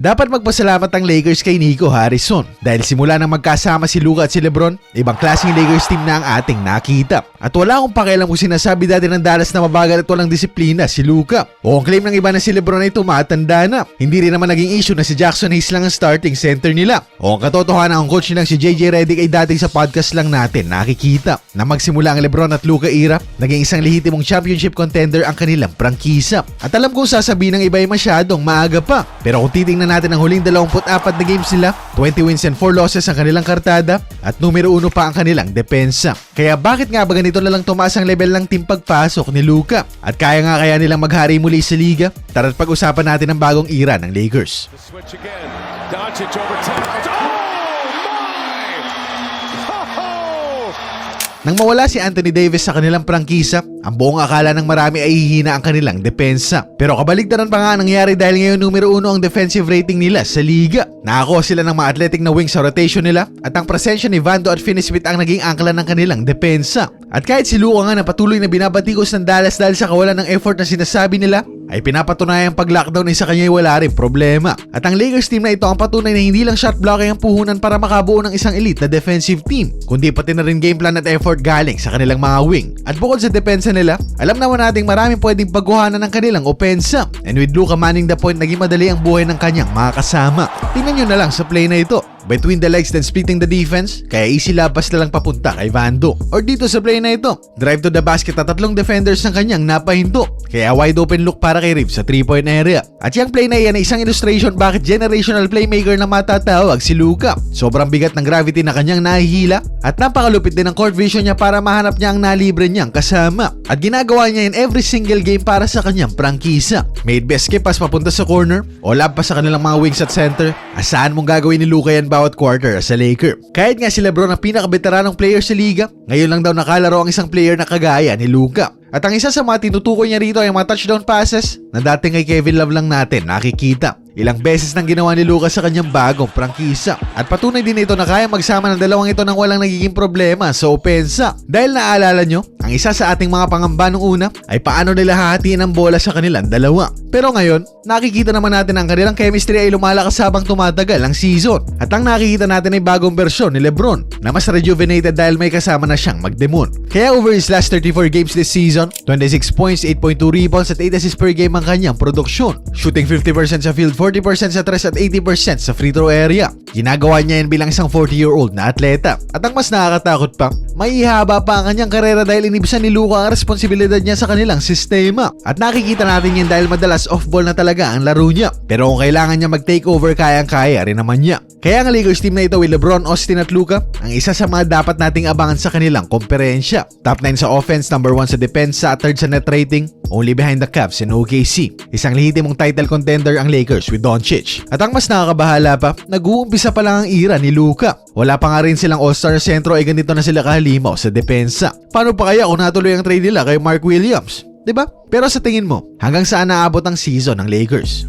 Dapat magpasalamat ang Lakers kay Nico Harrison dahil simula nang magkasama si Luka at si Lebron, ibang klaseng Lakers team na ang ating nakita. At wala akong pakialam kung sinasabi dati ng Dallas na mabagal at walang disiplina si Luka. O ang claim ng iba na si Lebron ay tumatanda na. Hindi rin naman naging issue na si Jackson Hayes lang ang starting center nila. O ang katotohanan ang coach nilang si JJ Redick ay dating sa podcast lang natin nakikita na magsimula ang Lebron at Luka era, naging isang lehitimong championship contender ang kanilang prangkisa. At alam kong sasabihin ng iba ay masyadong maaga pa. Pero kung titingnan natin ang huling 24 na games nila, 20 wins and 4 losses ang kanilang kartada at numero 1 pa ang kanilang depensa. Kaya bakit nga ba ganito na lang tumaas ang level ng team pagpasok ni Luka? At kaya nga kaya nilang maghari muli sa liga? Tara't pag-usapan natin ang bagong era ng Lakers. The switch again. Doncic over top. Oh Nang mawala si Anthony Davis sa kanilang prangkisa, ang buong akala ng marami ay hihina ang kanilang depensa. Pero kabaligtaran pa nga ang nangyari dahil ngayon numero uno ang defensive rating nila sa liga. Nakakuha sila ng mga athletic na wings sa rotation nila at ang presensya ni Vando at Finney-Smith ang naging angkla ng kanilang depensa. At kahit si Luka nga na patuloy na binabatikos ng Dallas dahil sa kawalan ng effort na sinasabi nila, ay pinapatunayang pag-lockdown ay sa kanya ay wala rin problema. At ang Lakers team na ito ang patunay na hindi lang shot blocking ang puhunan para makabuo ng isang elite na defensive team, kundi pati na rin game plan at effort galing sa kanilang mga wing. At bukod sa depensa nila, alam naman nating maraming pwedeng pagkuhanan ng kanilang opensa. And with Luka manning the point, naging madali ang buhay ng kanyang mga kasama. Tingnan nyo na lang sa play na ito. Between the legs then splitting the defense, kaya easy labas na lang papunta kay Vando. Or dito sa play na ito, drive to the basket at tatlong defenders ng kanyang napahinto. Kaya wide open look para kay Reeves sa 3-point area. At yung play na iyan ay isang illustration bakit generational playmaker na matatawag si Luka. Sobrang bigat ng gravity na kanyang nahihila at napakalupit din ng court vision niya para mahanap niya ang nalibre niyang kasama. At ginagawa niya in every single game para sa kanyang prangkisa. Made best pass papunta sa corner o lab pa sa kanilang mga wings at center. Asahan mong gagawin ni Luka yan bawat quarter as a Laker. Kahit nga si Lebron ang pinakabeteranong player sa liga, ngayon lang daw nakalaro ang isang player na kagaya ni Luka. At ang isa sa mga tinutukoy niya rito ay mga touchdown passes na dating kay Kevin Love lang natin nakikita. Ilang beses nang ginawa ni Lucas sa kanyang bagong prangkisa. At patunay din ito na kaya magsama ng dalawang ito nang walang nagiging problema sa opensa. Dahil naalala nyo, ang isa sa ating mga pangamba nung una ay paano nila hahatiin ang bola sa kanilang dalawa. Pero ngayon, nakikita naman natin ang kanilang chemistry ay lumalakas habang tumatagal ang season. At ang nakikita natin ay bagong bersyon ni Lebron na mas rejuvenated dahil may kasama na siyang magdemon. Kaya over his last 34 games this season, 26 points, 8.2 rebounds at 8 assists per game ang kanyang produksyon. Shooting 50% sa field, 40% sa tres at 80% sa free throw area. Ginagawa niya yan bilang isang 40-year-old na atleta. At ang mas nakakatakot pa, may ihaba pa ang kanyang karera dahil inibsan ni Luka ang responsibilidad niya sa kanilang sistema. At nakikita natin yan dahil madalas off-ball na talaga ang laro niya. Pero kung kailangan niya mag-take over, kayang-kaya rin naman niya. Kaya ang Lakers team na ito with LeBron, Austin at Luka, ang isa sa mga dapat nating abangan sa kanilang komperensya. Top 9 sa offense, number 1 sa depensa third sa net rating, only behind the Cavs and OKC. Isang lehitimong title contender ang Lakers with Doncic. At ang mas nakakabahala pa, nag-uumpisa pa lang ang era ni Luka. Wala pa nga rin silang all-star sentro ay ganito na sila kahalimaw sa depensa. Paano pa kaya kung natuloy ang trade nila kay Mark Williams? 'Di ba? Pero sa tingin mo, hanggang saan naabot ang season ng Lakers?